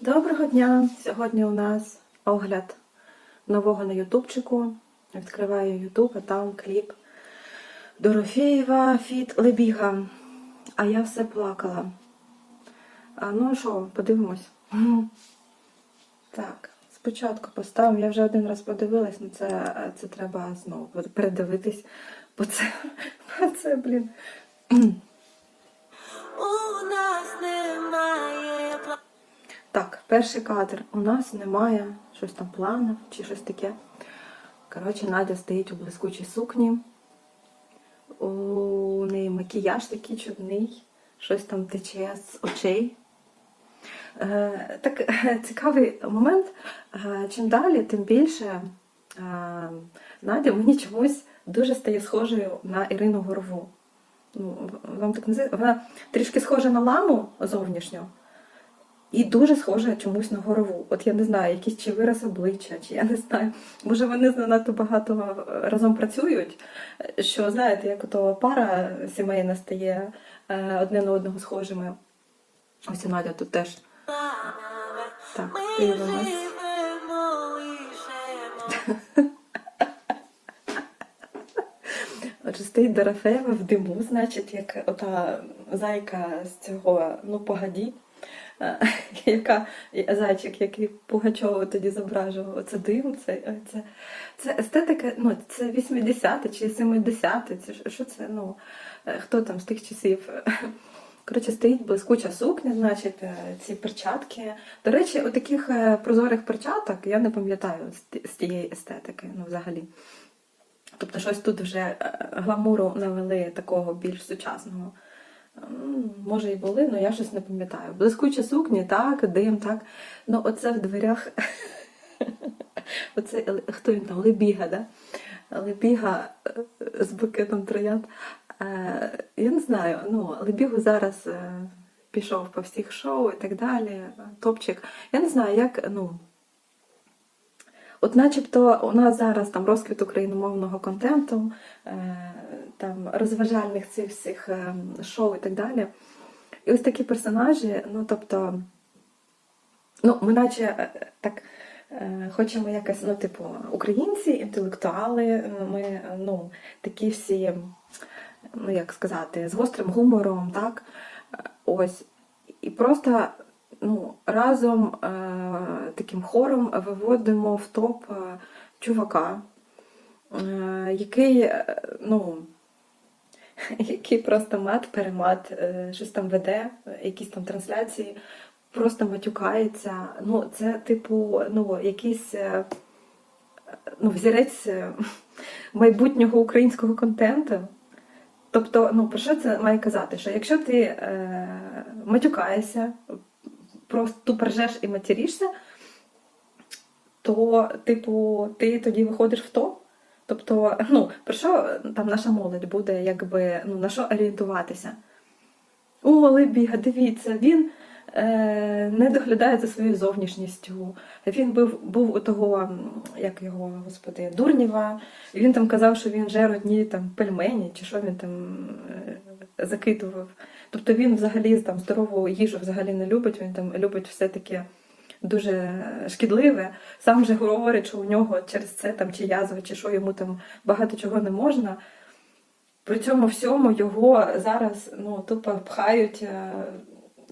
Доброго дня! Сьогодні у нас огляд нового на ютубчику. Відкриваю ютуб, а там кліп Дорофєєва Фіт Лебіга. А я все плакала. А, ну що, подивимось. Так, спочатку поставимо. Я вже один раз подивилась, але це, це треба знову передивитись, бо це, це блін. У нас немає перший кадр. У нас немає щось там планів чи щось таке. Коротше, Надя стоїть у блискучій сукні. У неї макіяж такий чудний, щось там тече з очей. Е, так е, цікавий момент. Е, чим далі, тим більше Надя мені чомусь дуже стає схожою на Ірину Горову. Ну, вам так називається? Вона трішки схожа на ламу зовнішньо. І дуже схожа чомусь на горову. От я не знаю, якийсь чи вираз обличчя, чи я не знаю. Може, вони занадто багато разом працюють. Що знаєте, як ото пара сімейна стає е, одне на одного схожими. Ось і Надя тут теж. Так, дивимось. Отже, стоїть Дорофеєва в диму, значить, як ота зайка з цього, ну, погоді, е, яка зайчик, який Пугачова тоді зображував, оце дим, це, це, це естетика, ну, це 80-ті чи 70-ті, це що- це, ну, е, хто там з тих часів. Коротше, стоїть блискуча сукня, значить, е, ці перчатки. До речі, у таких е, прозорих перчаток я не пам'ятаю з тієї естетики, ну, взагалі. Тобто щось тут вже е, гламуру навели такого більш сучасного. Може і були, але я щось не пам'ятаю. Блискучі сукні, так, дим, так. Ну, оце в дверях. Оце хто він там? Лебіга, да? Лебіга е, з букетом троянд. Е, Я не знаю, ну, Лебігу зараз е, пішов по всіх шоу і так далі. Топчик. Я не знаю, як, ну. От начебто у нас зараз там розквіт україномовного контенту, е, там розважальних цих всіх е, шоу і так далі. І ось такі персонажі, ну тобто, ну, ми наче е, так хочемо якось, ну, типу, українці, інтелектуали, ми ну, такі всі, ну як сказати, з гострим гумором, так? Ось. І просто разом е, таким хором виводимо в топ е, чувака, е, який, ну, який просто мат-перемат, щось там веде, якісь там трансляції, просто матюкається. Ну, це, типу, ну, якийсь ну, взірець майбутнього українського контенту. Тобто, ну про що це має казати? Що якщо ти е, матюкаєшся, просто тупо ржеш і матерішся, то, типу, ти тоді виходиш в топ. Тобто, ну, про що там наша молодь буде, якби, ну, на що орієнтуватися? О, Лебіга, дивіться, він не доглядає за своєю зовнішністю. Він був, був у того, як його, господи, Дурнєва, він там казав, що він жер одні там пельмені, чи що він там е, закидував. Тобто він взагалі там здорову їжу взагалі не любить, він там любить все таке дуже шкідливе. Сам же говорить, що у нього через це там чи язва, чи що йому там багато чого не можна. При цьому всьому його зараз ну, тупо пхають.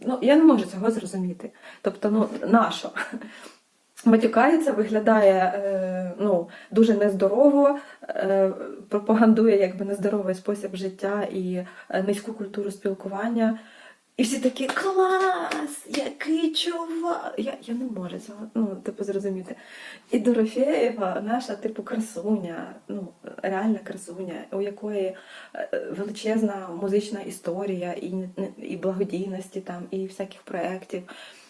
Ну, я не можу цього зрозуміти. Тобто, ну, нащо? Матюкається, виглядає е, ну, дуже нездорово, е, пропагандує якби нездоровий спосіб життя і е, низьку культуру спілкування. І всі такі клас! Який чувак! Я, я не можу цього ну, типу, зрозуміти. І Дорофєєва, наша, типу, красуня, ну, реальна красуня, у якої е, величезна музична історія і, і благодійності там, і всяких проєктів.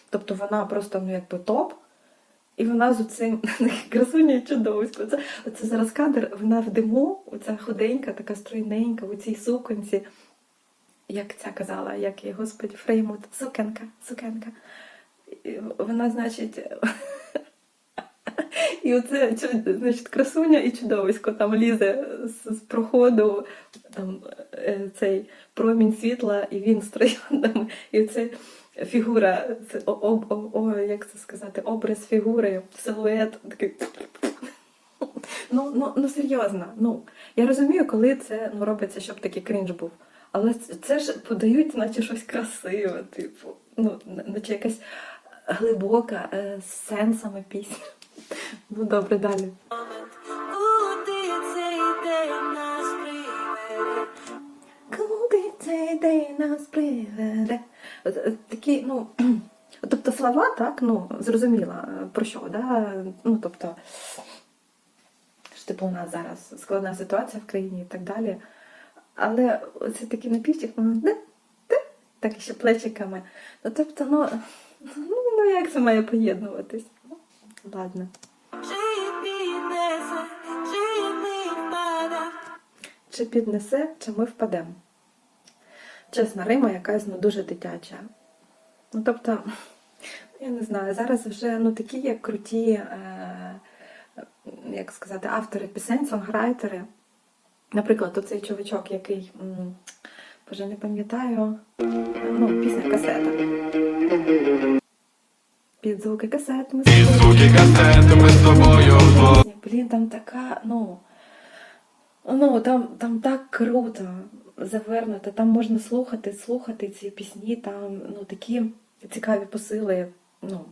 Тобто вона просто ну, якби топ. І вона з цим красуня чудовисько. Це, оце зараз кадр, вона в диму, оця худенька, така стройненька, у цій суконці. Як ця казала, як її, господі, Фреймут, сукенка, сукенка. І вона, значить, і оце значить, красуня і чудовисько там лізе з, з проходу, там е, цей промінь світла, і він з трояндами, і це фігура, це, о, о, о, як це сказати, образ фігури, силует. Такий. Ну, ну, ну серйозно. Ну, я розумію, коли це ну, робиться, щоб такий крінж був. Але це, ж подають, наче щось красиве, типу, ну, наче якась глибока е, з сенсами пісня. Ну добре, далі. Куди цей день нас приведе? Е, Такі, ну, тобто слова, так, ну, зрозуміла, е, про що, да? Ну, тобто, що типу у нас зараз складна ситуація в країні і так далі. Але це такий напівчик, де, так ще плечиками. Ну, тобто, ну, ну, ну як це має поєднуватись? Ну, ладно. Чи піднесе, чи ми впадемо. Чесна Рима якась ну, дуже дитяча. Ну, тобто, я не знаю, зараз вже ну, такі є круті, е, як сказати, автори пісень, сонграйтери. Наприклад, оцей чувачок, який, боже, не пам'ятаю, ну, пісня касета. Під звуки касет ми з тобою. Звуки касети ми з тобою. Блін, там така, ну. Ну, там, там так круто завернуто, там можна слухати, слухати ці пісні, там ну, такі цікаві посили ну,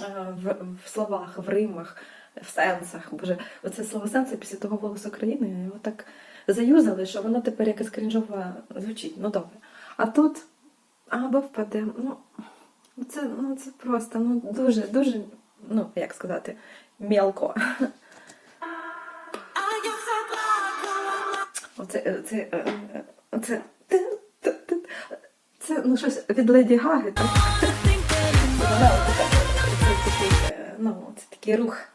е, в, в словах, в римах, в сенсах. Боже, оце слово сенси після того голосу країни його так заюзали, що воно тепер якась крінжова звучить. Ну добре. А тут або впаде. Ну, це, ну, це просто ну, дуже, дуже, ну, як сказати, мелко. Оце, це, е, е, оце, це ну, щось від Леді Гаги, е, ну, це такий рух.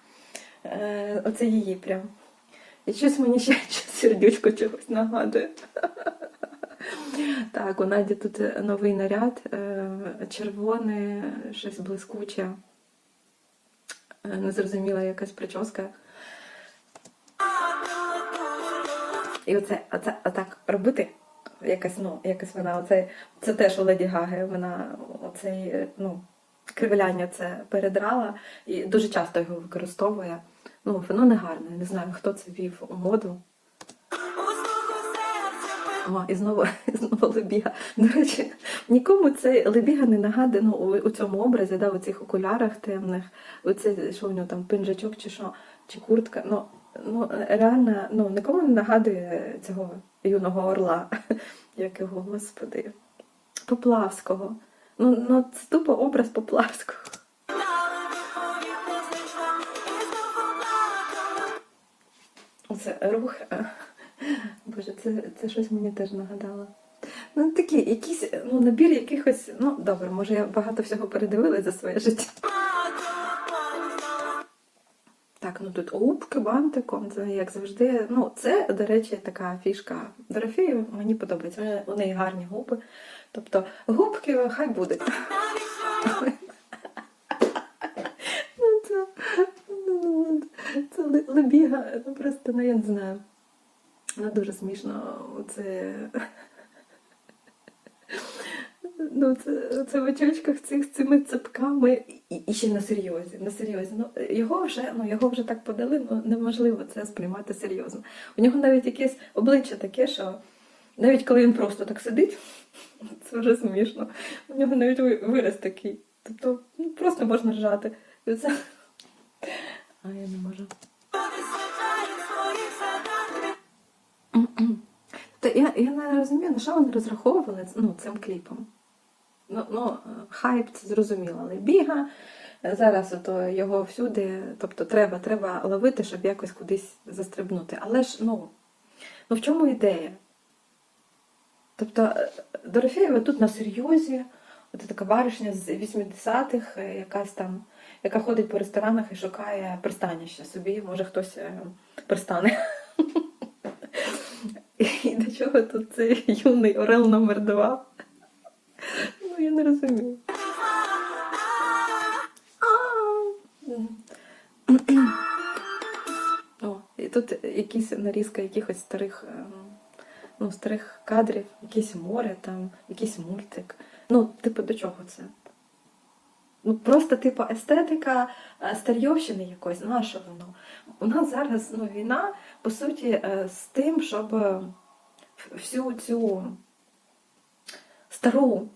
Е, Оце її прям. І щось мені ще сердючко чогось нагадує. Так, у Наді тут е, новий наряд, е, червоне, щось блискуче. Незрозуміла якась прическа. І оце, оце отак робити. Якась, ну, якась вона, оце, це теж у Леді Гаги, вона оцей, ну, кривляння це передрала і дуже часто його використовує. Ну, воно не гарне, не знаю, хто це вів у моду. О, і знову, і знову Лебіга. До речі, нікому цей Лебіга не нагадує ну, у, у цьому образі, да, у цих окулярах темних, оце, що у нього там пинжачок чи що, чи куртка. Ну, ну реально, ну, нікому не нагадує цього юного орла, як його, господи, Поплавського. Ну, ну це тупо образ Поплавського. Оце рух. Боже, це, це щось мені теж нагадало. Ну, такі, якісь, ну, набір якихось, ну, добре, може, я багато всього передивилась за своє життя. Так, ну тут губки бантиком, це як завжди. Ну, це, до речі, така фішка Дорофеї, мені подобається. У неї гарні губи. Тобто губки хай будуть. Навіщо? Ну, це, ну, ну, це лебіга, ну просто ну, я не знаю. Ну, дуже смішно. Це. Ну, це, це в очочках цих з цими цепками і, і ще на серйозі. На серйозі. Ну, його вже, ну, його вже так подали, ну неможливо це сприймати серйозно. У нього навіть якесь обличчя таке, що навіть коли він просто так сидить, це вже смішно. У нього навіть вираз такий. Тобто ну, просто можна ржати. А я не можу. Та я, я не розумію, на що вони розраховували ну, цим кліпом. Ну, ну, хайп це зрозуміло, але біга. Зараз ото його всюди, тобто треба, треба ловити, щоб якось кудись застрибнути. Але ж, ну, ну в чому ідея? Тобто е, Дорофєєва тут на серйозі, от така баришня з 80-х, е, якась там, яка ходить по ресторанах і шукає пристаніще собі, може хтось е, пристане. І до чого тут цей юний Орел номер 2 Ну, я не розумію. О, і тут якісь нарізка якихось старих, ем, ну, старих кадрів, якесь море там, якийсь мультик. Ну, типу, до чого це? Ну просто типу естетика е, старйовщини якоїсь, наша воно. У нас зараз ну, війна, по суті, е, з тим, щоб е, всю цю стару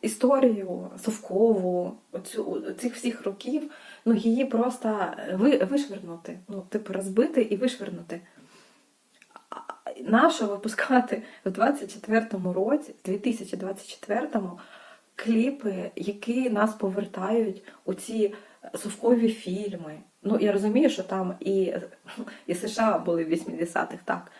історію совкову, оцю, цих всіх років, ну її просто ви, вишвернути. Ну, типу, розбити і вишвернути. Нащо випускати в 24-му році, в 2024-му, кліпи, які нас повертають у ці совкові фільми. Ну, я розумію, що там і, і США були в 80-х, так.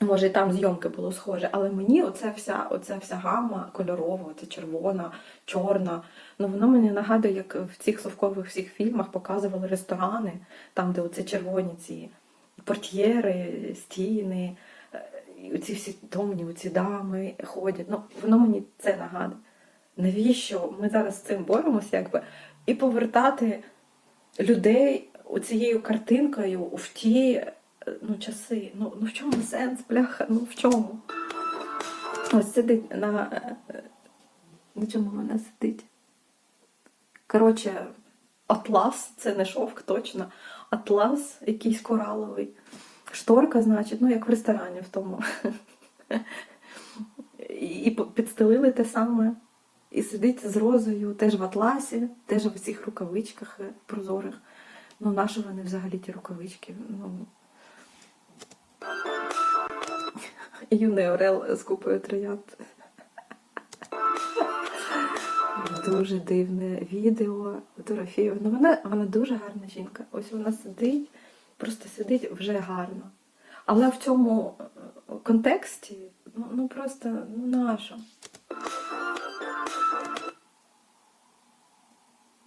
Може, і там зйомки було схоже, але мені оця вся, оця вся гама кольорова, оця червона, чорна. Ну воно мені нагадує, як в цих совкових всіх фільмах показували ресторани, там, де оці червоні ці портьєри, стіни, е, оці всі домні, оці дами ходять. Ну, воно мені це нагадує. Навіщо ми зараз з цим боремося, якби, і повертати людей оцією картинкою в ті е, ну, часи. Ну, ну в чому сенс, бляха? Ну в чому? Ось сидить на. е, е, На чому вона сидить? Коротше, атлас, це не шовк точно. Атлас якийсь кораловий. Шторка, значить, ну як в ресторані в тому. І підстелили те саме. І сидить з розою теж в атласі, теж в цих рукавичках прозорих. Ну, наші вони взагалі ті рукавички. Ну. Юний Орел з купою троянд. Дуже дивне відео Дорофєєва. Ну, вона, вона дуже гарна жінка. Ось вона сидить, просто сидить вже гарно. Але в цьому контексті, ну, ну просто ну нащо?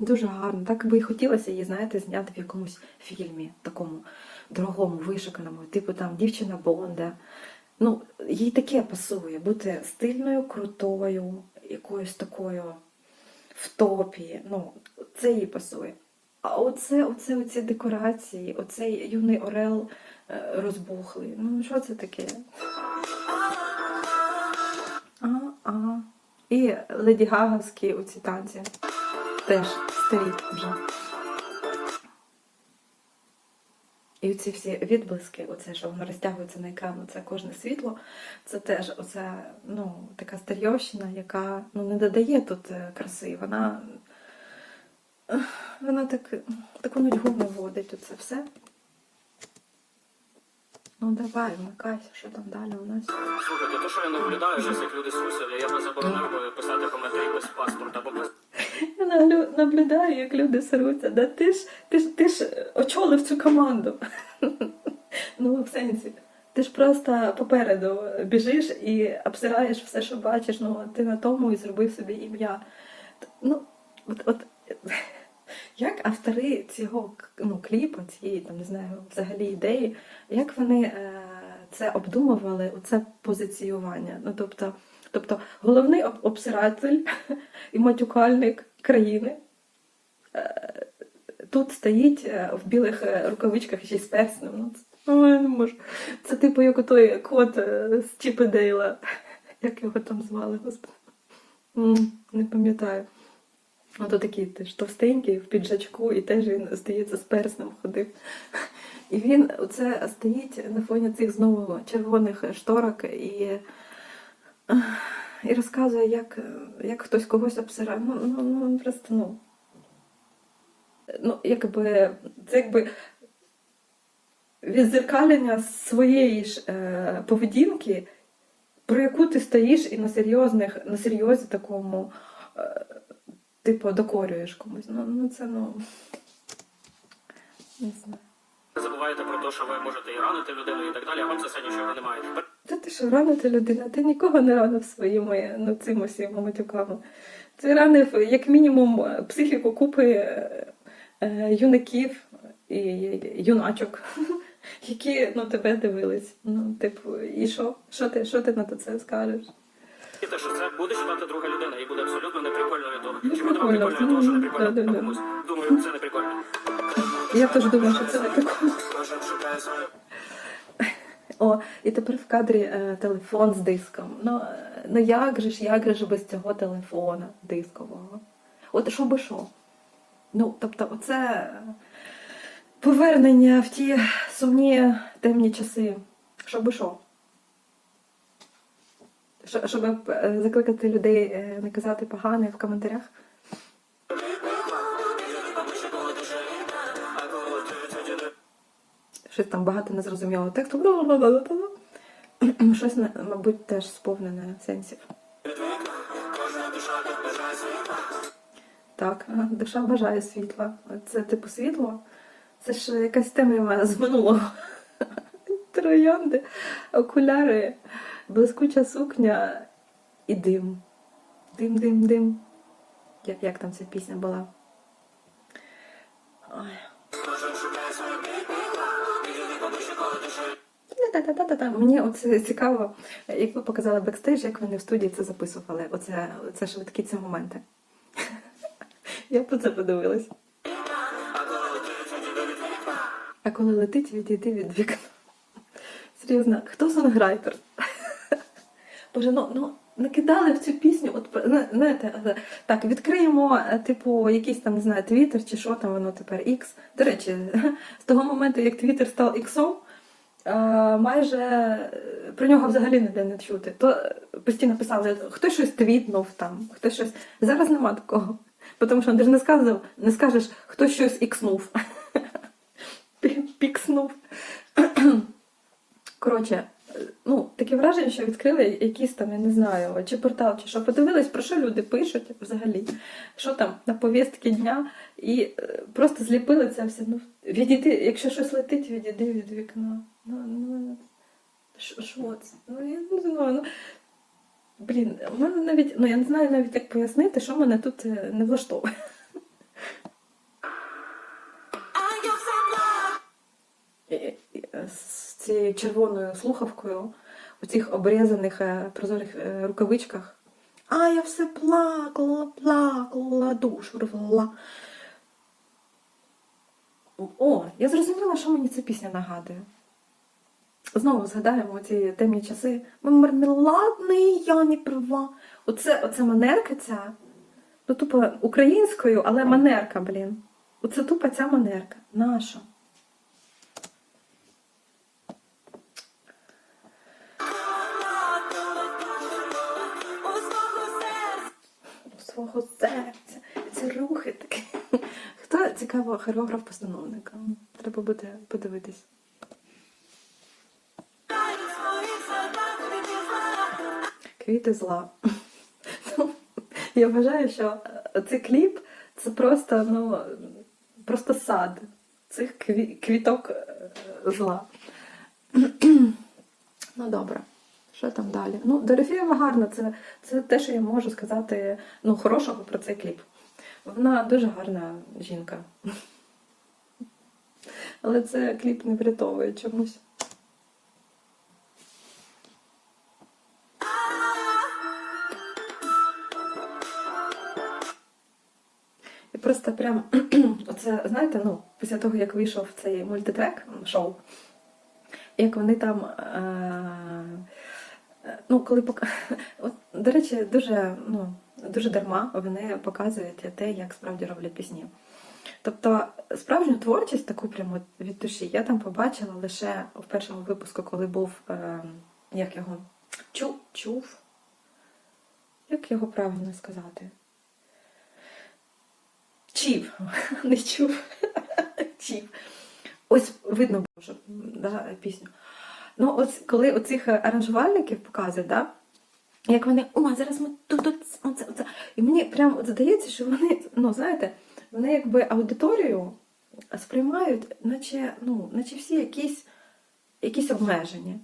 Дуже гарно. Так би і хотілося її, знаєте, зняти в якомусь фільмі, такому дорогому, вишуканому, типу там дівчина Бонда. Ну, їй таке пасує бути стильною, крутою, якоюсь такою в топі. Ну, це їй пасує. А оце, оце, оці декорації, оцей юний орел е, розбухлий. Ну, що це таке? А, а. І Леді Гагавські оці танці. Теж старі вже. І ці всі відблиски, оце, що воно розтягується на екран, це кожне світло, це теж оце, ну, така старйовщина, яка ну, не додає тут е, краси. Вона, вона так, таку нудьгу наводить оце все. Ну давай, вмикайся, що там далі у нас. Слухайте, то що я наблюдаю, зараз як люди сусять, я б заборонив писати коментарі без паспорта, бо без Я наблюдаю, як люди сируться. Да ти ж ти ж ти ж очолив цю команду. Ну, в сенсі. Ти ж просто попереду біжиш і обсираєш все, що бачиш. Ну, ти на тому і зробив собі ім'я. Ну, от, от як автори цього ну, кліпу, цієї там не знаю, взагалі ідеї, як вони е, це обдумували, оце позиціювання? Ну, тобто, тобто головний обсиратель і матюкальник країни. е, Тут стоїть е, в білих е, рукавичках ще й перснем. Ну, це, ну. Це типу як отой кот з Чіпи Дейла. Як його там звали, господи. Не пам'ятаю. Ото такий теж товстенький в піджачку, і теж він, здається, з перснем ходив. І він оце стоїть на фоні цих знову червоних шторок і, і розказує, як, як хтось когось обсирає. Ну, ну, ну просто ну. Ну, якби це якби відзеркалення своєї ж е, поведінки, про яку ти стоїш і на серйозних, на серйозі такому, е, типу, докорюєш комусь. Ну, ну це ну. Не знаю. забуваєте про те, що ви можете і ранити людину і так далі, а вам за це нічого немає. Та ти що, ранити людина? Ти нікого не ранив своїми ну, цими всіма матюками. Ти ранив, як мінімум, психіку купи е, е, юнаків і юначок, які ну, тебе дивились. Ну, типу, і що? Що ти, що ти на це скажеш? Те, що це буде читати друга людина і буде абсолютно неприкольно від того. Чи буде вам прикольно. від того, що не прикольно Да-да-да. комусь? Думаю, це не прикольно. Я теж думаю, що це не прикольно. Кожен шукає своє. О, і тепер в кадрі е, телефон з диском. Ну, е, ну як же ж, як же ж без цього телефона дискового? От що би що? Ну, тобто, оце повернення в ті сумні темні часи. Що? Що- Щоб е, закликати людей е, не казати погане в коментарях. Щось там багато незрозумілого тексту. Щось, мабуть, теж сповнене сенсів. Так, душа бажає світла. Це типу світло. Це ж якась темрява з минулого. Троянди, окуляри, блискуча сукня і дим. Дим, дим, дим. Як, як там ця пісня була? Ой. Та-та-та-та-та. Мені оце цікаво, як ви показали бекстейдж, як вони в студії це записували. Оце, оце швидкі ці моменти. Я по це подивилась. А коли летить, відійди від вікна. Серйозно, хто сонграйтер? Боже, ну, ну накидали в цю пісню. От знаєте, так, відкриємо, е, типу, якийсь там, не знаю, Твіттер чи що там воно тепер X. До речі, з того моменту, як Твіттер став Іксом, майже е, про нього взагалі ніде не чути. То постійно писали, хтось щось твітнув там, хтось щось. Зараз нема такого. Тому що ти ж не сказав, не скажеш, хто щось ікснув. Пікснув. Коротше, ну, таке враження, що відкрили якийсь там, я не знаю, чи портал, чи що. Подивились, про що люди пишуть взагалі, що там на повістки дня, і е, просто зліпили це все. Ну, відійди, якщо щось летить, відійди від вікна. Ну, ну, що, що це? Ну, я не знаю. Ну, блін, у мене навіть, ну я не знаю навіть, як пояснити, що мене тут е, не влаштовує. Цією червоною слухавкою у цих обрізаних е, прозорих е, рукавичках. А я все плакала, плакала, душу рвала. О, я зрозуміла, що мені ця пісня нагадує. Знову згадаємо ці темні часи. Ми мармеладний, я не права. Оце, оце манерка ця. Ну, тупо українською, але манерка, блін. Оце тупо ця манерка. Наша. Свого серця. Ці рухи такі. Хто цікаво, хореограф-постановник? Треба буде подивитись. Квіти зла. Ну, Я вважаю, що е, цей кліп це просто, ну, просто сад цих квіток е, зла. Ну, добре. Що там далі? Ну, Дорофєєва гарна, це, це те, що я можу сказати ну, хорошого про цей кліп. Вона дуже гарна жінка. Але це кліп не врятовує чомусь. Просто прям оце, знаєте, ну, після того, як вийшов цей мультитрек шоу, як вони там. Е, ну, коли пок... От, до речі, дуже, ну, дуже дарма вони показують те, як справді роблять пісні. Тобто справжню творчість, таку прямо від душі, я там побачила лише в першому випуску, коли був е, як його чув, чув. Як його правильно сказати? Чів, не чув. Чів. Ось видно було, да, пісню. Ну, ось коли оцих аранжувальників показують, да, як вони, о, зараз ми тут, тут оце, оце. І мені прям здається, що вони, ну, знаєте, вони якби аудиторію сприймають, наче, ну, наче всі якісь, якісь обмеження.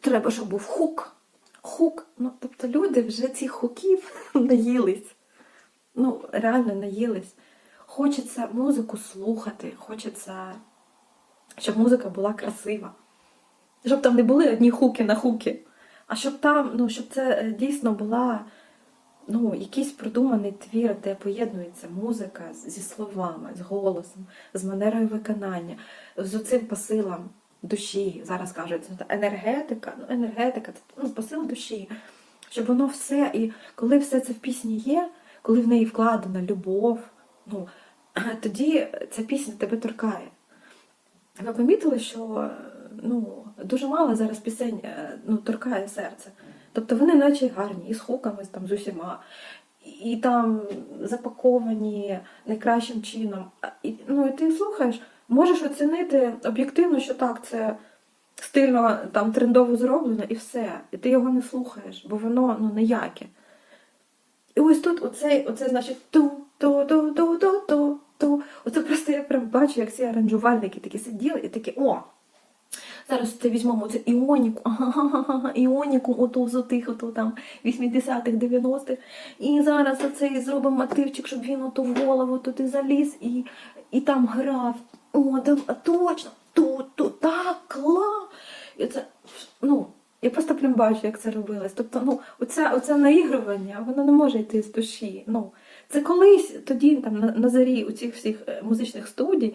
Треба, щоб був хук. Хук. Ну, тобто люди вже цих хуків наїлись. Ну, реально наїлись. Хочеться музику слухати, хочеться, щоб музика була красива. Щоб там не були одні хуки на хуки, а щоб там, ну, щоб це е, дійсно була ну, якийсь продуманий твір, де поєднується музика зі словами, з голосом, з манерою виконання, з оцим посилом душі. Зараз кажуть, енергетика, ну енергетика, це ну, посил душі. Щоб воно все, і коли все це в пісні є, коли в неї вкладена любов, ну, тоді ця пісня тебе торкає. Ви помітили, що ну, дуже мало зараз пісень е, ну, торкає серце. Тобто вони наче гарні, і з хуками, там, з усіма, і там запаковані найкращим чином. І, ну, і ти слухаєш, можеш оцінити об'єктивно, що так, це стильно там трендово зроблено, і все. І ти його не слухаєш, бо воно ну, ніяке. І ось тут оцей, оце значить ту, ту, ту, ту, ту, ту, ту. Оце просто я прям бачу, як ці аранжувальники такі сиділи і такі, о! Зараз це візьмемо оце іоніку, іоніку, оту з отих, ото там 80-х, 90-х. І зараз оцей зробимо мотивчик, щоб він ото в голову туди заліз і, і там грав. О, да, точно, тут, тут, так, кла. І це, ну, я просто прям бачу, як це робилось. Тобто, ну, оце, оце наігрування, воно не може йти з душі. Ну, це колись тоді, там, на, на зарі у цих всіх е, музичних студій,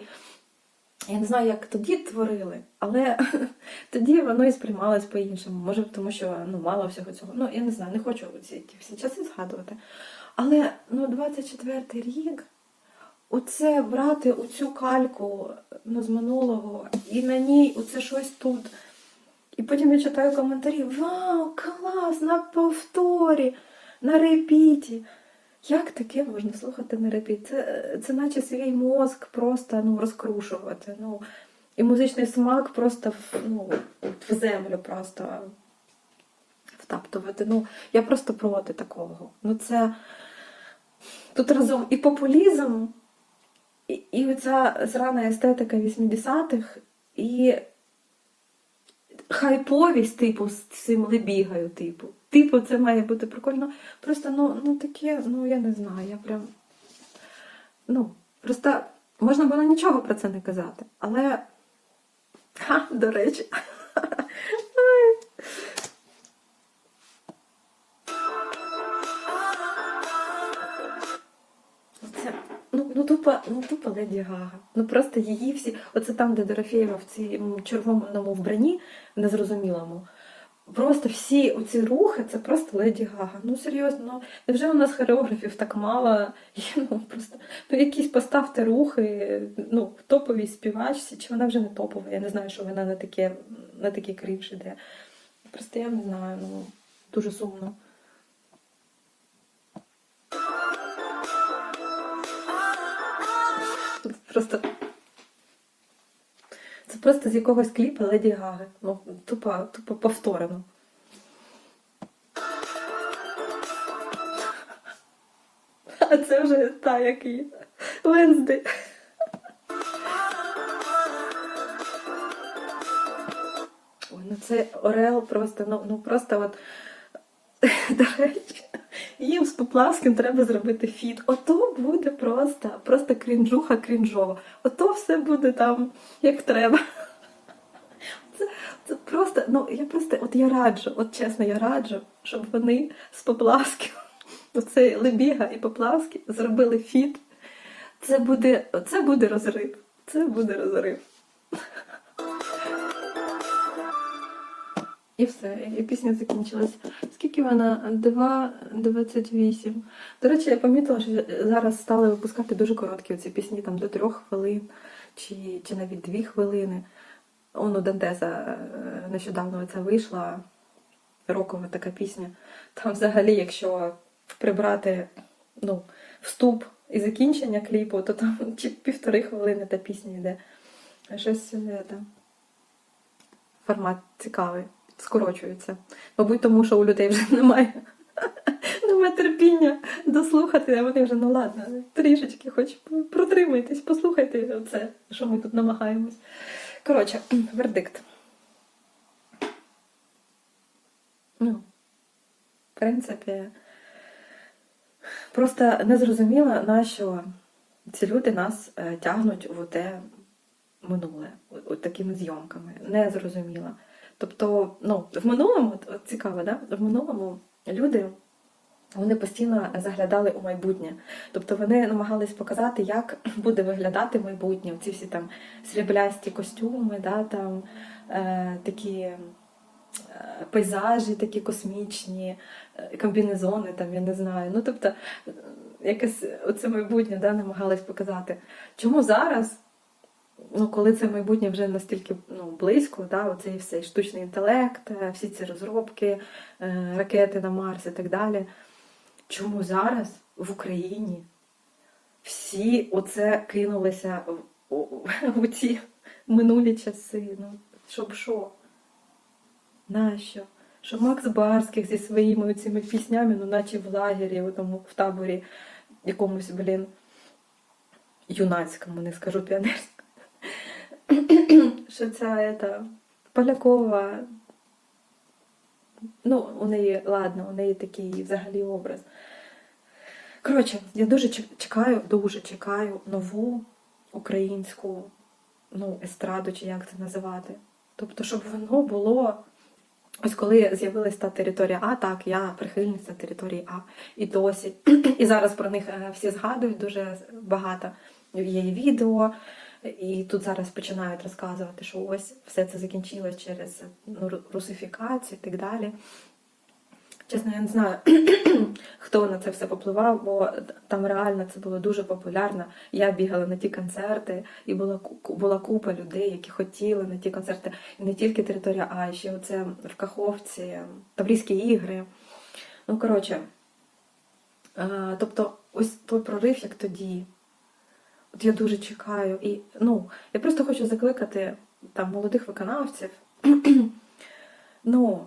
я не знаю, як тоді творили, але тоді воно і сприймалось по-іншому. Може, тому що ну, мало всього цього. Ну, я не знаю, не хочу ці ті всі часи згадувати. Але ну, 24-й рік, оце брати оцю кальку ну, з минулого, і на ній оце щось тут. І потім я читаю коментарі: Вау, клас! На повторі, на репіті. Як таке можна слухати на репіт? Це, це наче свій мозк просто ну, розкрушувати. Ну, і музичний смак просто ну, в землю просто втаптувати. Ну, я просто проти такого. Ну, це тут разом і популізм, і, і оця зрана естетика 80-х, і хайповість, типу, з цим лебігаю, типу. Типу, це має бути прикольно. Просто, ну, ну таке, ну я не знаю, я прям. Ну, просто можна було нічого про це не казати. Але. Ха, до речі. Ну, тупо, Леді Гага. Ну просто її всі. Оце там, де Дорофєєва в цьому червоному вбранні, незрозумілому. Просто всі оці рухи це просто Леді Гага. Ну серйозно, ну невже у нас хореографів так мало? І, ну, просто, ну, якісь поставте рухи, ну, топовій співачці, чи вона вже не топова, я не знаю, що вона на таке, на такий крінж іде. Просто я не знаю, ну дуже сумно. Просто. Це просто з якогось кліпа Леді Гаги. Ну, тупо, тупо повторено. А це вже та як який. Венсдей. Ой, ну це Орел просто, ну, ну просто от. До речі, їм з Поплавським треба зробити фіт. Ото буде просто, просто крінжуха крінжова. Ото все буде там як треба. Це, це просто, ну я просто, от я раджу, от чесно, я раджу, щоб вони з Поплавським, оцей Лебіга і Поплавський зробили фіт. Це буде, це буде розрив. Це буде розрив. І все, і пісня закінчилась. Скільки вона? 2.28. До речі, я помітила, що зараз стали випускати дуже короткі ці пісні, там до трьох хвилин, чи, чи навіть дві хвилини. Он у Дантеса е, нещодавно це вийшла рокова така пісня. Там взагалі, якщо прибрати ну, вступ і закінчення кліпу, то там чи півтори хвилини та пісня йде. Щось е, там формат цікавий, скорочується. Мабуть, тому що у людей вже немає, немає терпіння дослухати, а вони вже, ну ладно, трішечки, хоч протримайтесь, послухайте це, що ми тут намагаємось. Коротше, вердикт. Ну, в принципі, просто не зрозуміла, на що ці люди нас е, тягнуть в те минуле, от такими зйомками. Не зрозуміла. Тобто, ну, в минулому, цікаво, да? в минулому люди. Вони постійно заглядали у майбутнє. Тобто вони намагались показати, як буде виглядати майбутнє. Ці всі там сріблясті костюми, да, там, е, такі е, пейзажі, такі космічні, е, комбінезони, там, я не знаю. Ну, тобто, якесь оце майбутнє да, намагались показати. Чому зараз, ну, коли це майбутнє вже настільки ну, близько, да, оцей все штучний інтелект, е, всі ці розробки, е, ракети на Марс і так далі. Чому зараз в Україні всі оце кинулися в, у, у ці минулі часи? Ну, щоб що? Нащо? Що Макс Барських зі своїми цими піснями, ну наче в лагері, у тому, в таборі якомусь, блін, юнацькому, не скажу піонерському. Що ця ета, Полякова, ну, у неї, ладно, у неї такий взагалі образ. Коротше, я дуже чекаю, дуже чекаю нову українську ну, естраду, чи як це називати. Тобто, щоб воно було. Ось коли з'явилась та територія А, так, я прихильниця території А і досі. І зараз про них е, всі згадують дуже багато. Є відео, і тут зараз починають розказувати, що ось все це закінчилось через ну, русифікацію і так далі. Чесно, я не знаю, хто на це все попливав, бо там реально це було дуже популярно. Я бігала на ті концерти, і була була купа людей, які хотіли на ті концерти. І не тільки територія А, ще оце в Каховці, Таврійські ігри. Ну, коротше, е, тобто, ось той прорив, як тоді. От я дуже чекаю. І ну, я просто хочу закликати там молодих виконавців. ну,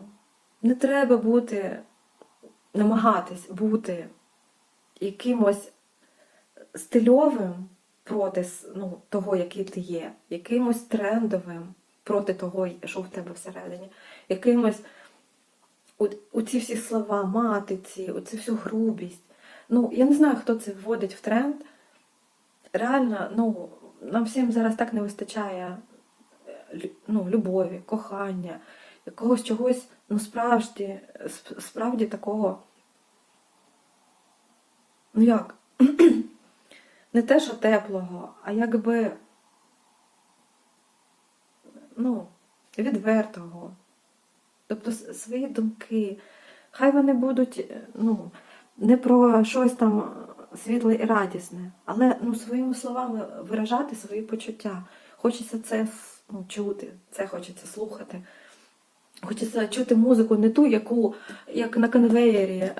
не треба бути, намагатись бути якимось стильовим проти ну, того, який ти є, якимось трендовим проти того, що в тебе всередині, якимось у, ці всі слова, матиці, у цю всю грубість. Ну, я не знаю, хто це вводить в тренд. Реально, ну, нам всім зараз так не вистачає е, ну, любові, кохання, якогось чогось, ну, справді, справді такого. Ну як? Не те, що теплого, а якби ну, відвертого. Тобто свої думки. Хай вони будуть е, ну, не про щось там світле і радісне, але ну, своїми словами виражати свої почуття. Хочеться це ну, чути, це хочеться слухати. Хочеться чути музику не ту, яку як на конвеєрі е,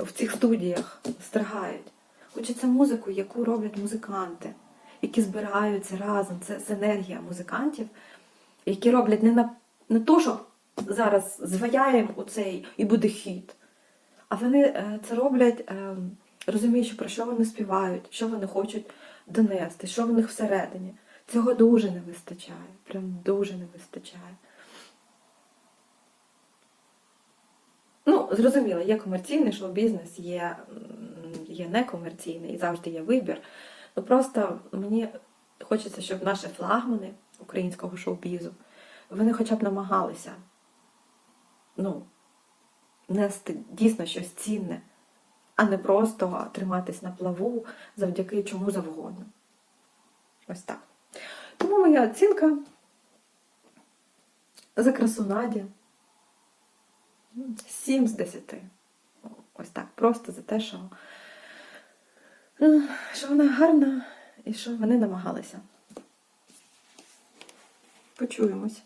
в цих студіях стригають. Хочеться музику, яку роблять музиканти, які збираються разом. Це, енергія музикантів, які роблять не на не то, що зараз зваяємо у цей і буде хіт. А вони е, це роблять, е, розуміючи, про що вони співають, що вони хочуть донести, що в них всередині. Цього дуже не вистачає. Прям дуже не вистачає. Ну, зрозуміло, є комерційний шоу-бізнес, є, є некомерційний і завжди є вибір. Ну просто мені хочеться, щоб наші флагмани українського шоу-бізу, вони хоча б намагалися ну, нести дійсно щось цінне, а не просто триматись на плаву завдяки чому завгодно. Ось так. Тому моя оцінка за красу Наді 7 з 10. Ось так. Просто за те, що, е, що вона гарна і що вони намагалися. Почуємось.